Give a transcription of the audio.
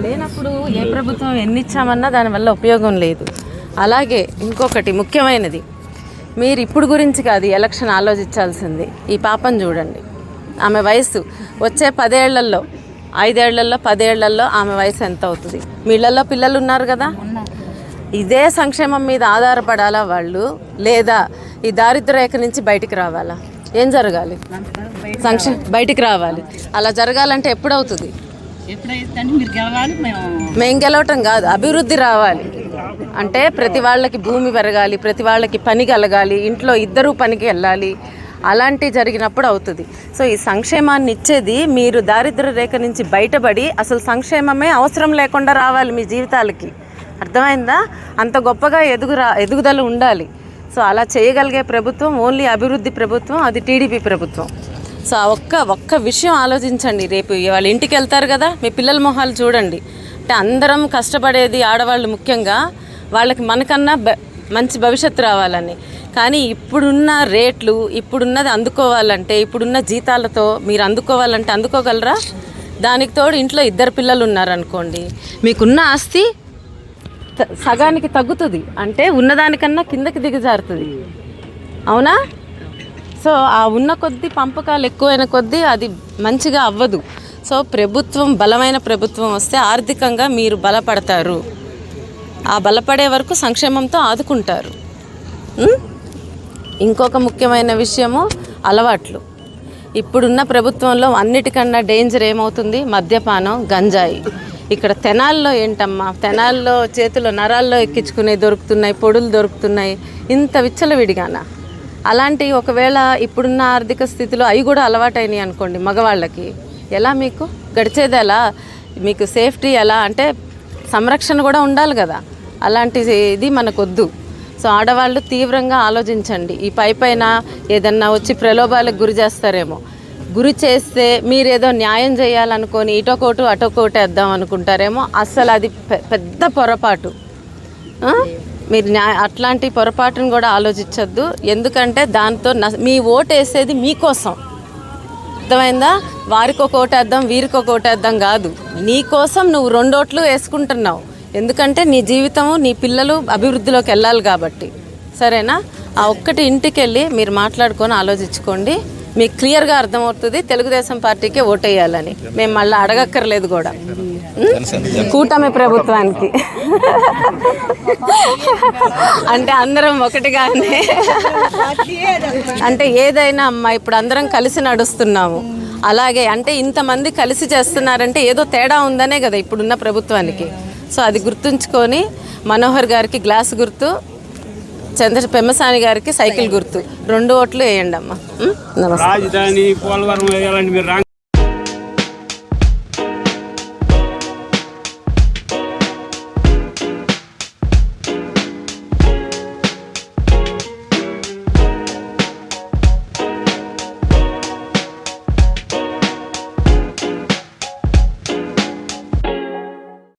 లేనప్పుడు ఏ ప్రభుత్వం ఎన్ని ఇచ్చామన్నా దానివల్ల ఉపయోగం లేదు. అలాగే ఇంకొకటి ముఖ్యమైనది. మీరు ఇప్పుడు గురించి కాదు ఎలక్షన్ ఆలోచించాల్సింది. ఈ పాపను చూడండి. ఆమె వయసు వచ్చే పదేళ్ళలో ఐదేళ్ళలో పదేళ్ళలో ఆమె వయసు ఎంత అవుతుంది మీళ్ళల్లో పిల్లలు ఉన్నారు కదా? ఇదే సంక్షేమం మీద ఆధారపడాలా వాళ్ళు? లేదా ఈ దారిద్ర రేఖ నుంచి బయటికి రావాలా? ఏం జరగాలి? సంక్షేమ బయటికి రావాలి. అలా జరగాలంటే ఎప్పుడవుతుంది? మేము మేం గెలవటం కాదు అభివృద్ధి రావాలి. అంటే ప్రతి వాళ్ళకి భూమి పెరగాలి ప్రతి వాళ్ళకి పని కలగాలి ఇంట్లో ఇద్దరు పనికి వెళ్ళాలి అలాంటి జరిగినప్పుడు అవుతుంది. సో ఈ సంక్షేమాన్ని ఇచ్చేది మీరు దారిద్ర్య రేఖ నుంచి బయటపడి అసలు సంక్షేమమే అవసరం లేకుండా రావాలి మీ జీవితాలకి. అర్థమైందా? అంత గొప్పగా ఎదుగురా ఎదుగుదల ఉండాలి. సో అలా చేయగలిగే ప్రభుత్వం ఓన్లీ అభివృద్ధి ప్రభుత్వం అది టీడీపీ ప్రభుత్వం. సో ఒక్క ఒక్క విషయం ఆలోచించండి. రేపు వాళ్ళ ఇంటికి వెళ్తారు కదా మీ పిల్లల మొహాలు చూడండి. అంటే అందరం కష్టపడేది ఆడవాళ్ళు ముఖ్యంగా వాళ్ళకి మనకన్నా బ- మంచి భవిష్యత్తు రావాలని. కానీ ఇప్పుడున్న రేట్లు ఇప్పుడున్నది అందుకోవాలంటే ఇప్పుడున్న జీతాలతో మీరు అందుకోవాలంటే అందుకోగలరా? దానికి తోడు ఇంట్లో ఇద్దరు పిల్లలు ఉన్నారనుకోండి. మీకున్న ఆస్తి త- సగానికి తగ్గుతుంది. అంటే ఉన్నదానికన్నా కిందకి దిగజారుతుంది. అవునా? సో ఆ ఉన్న కొద్దీ పంపకాలు ఎక్కువైన కొద్దీ అది మంచిగా అవ్వదు. సో ప్రభుత్వం బలమైన ప్రభుత్వం వస్తే ఆర్థికంగా మీరు బలపడతారు. ఆ బలపడే వరకు సంక్షేమంతో ఆదుకుంటారు. ఇంకొక ముఖ్యమైన విషయము అలవాట్లు. ఇప్పుడున్న ప్రభుత్వంలో అన్నిటికన్నా డేంజర్ ఏమవుతుంది? మద్యపానం గంజాయి. ఇక్కడ తెనాల్లో ఏంటమ్మా? తెనాల్లో చేతిలో నరాల్లో ఎక్కించుకునే దొరుకుతున్నాయి పొడులు దొరుకుతున్నాయి. ఇంత విచ్చలవిడిగానా? అలాంటి ఒకవేళ ఇప్పుడున్న ఆర్థిక స్థితిలో అవి కూడా అలవాటైనాయి అనుకోండి మగవాళ్ళకి. ఎలా మీకు? గడిచేది ఎలా? మీకు సేఫ్టీ ఎలా? అంటే సంరక్షణ కూడా ఉండాలి కదా. అలాంటి ఇది మనకొద్దు. సో ఆడవాళ్ళు తీవ్రంగా ఆలోచించండి. ఈ పై పైన ఏదన్నా వచ్చి ప్రలోభాలకు గురి చేస్తారేమో. గురి చేస్తే మీరేదో న్యాయం చేయాలనుకొని ఇటోకోటు అటొకోటి వేద్దాం అనుకుంటారేమో. అస్సలు అది పె- పెద్ద పొరపాటు. మీరు న్యాయ అట్లాంటి పొరపాటును కూడా ఆలోచించొద్దు. ఎందుకంటే దాంతో మీ ఓటు వేసేది మీకోసం. అర్థమైందా? వారికి ఒక ఓటేద్దాం వీరికి ఒక ఓటేద్దాం కాదు. నీకోసం నువ్వు రెండోట్లు వేసుకుంటున్నావు. ఎందుకంటే నీ జీవితము నీ పిల్లలు అభివృద్ధిలోకి వెళ్ళాలి కాబట్టి. సరేనా? ఆ ఒక్కటి ఇంటికి వెళ్ళి మీరు మాట్లాడుకొని ఆలోచించుకోండి. మీకు క్లియర్గా అర్థమవుతుంది తెలుగుదేశం పార్టీకి ఓటేయాలని. మేము మళ్ళీ అడగక్కర్లేదు కూడా? కూటమి ప్రభుత్వానికి. అంటే అందరం ఒకటిగానే. అంటే ఏదైనా అమ్మా ఇప్పుడు అందరం కలిసి నడుస్తున్నాము. అలాగే అంటే ఇంతమంది కలిసి చేస్తున్నారంటే ఏదో తేడా ఉందనే కదా ఇప్పుడున్న ప్రభుత్వానికి. సో అది గుర్తుంచుకొని మనోహర్ గారికి గ్లాస్ గుర్తు. చంద్ర పెమ్మసాని గారికి సైకిల్ గుర్తు. రెండు ఓట్లు వేయండి అమ్మా నమస్తే. రాజధాని పోలవరం మీరు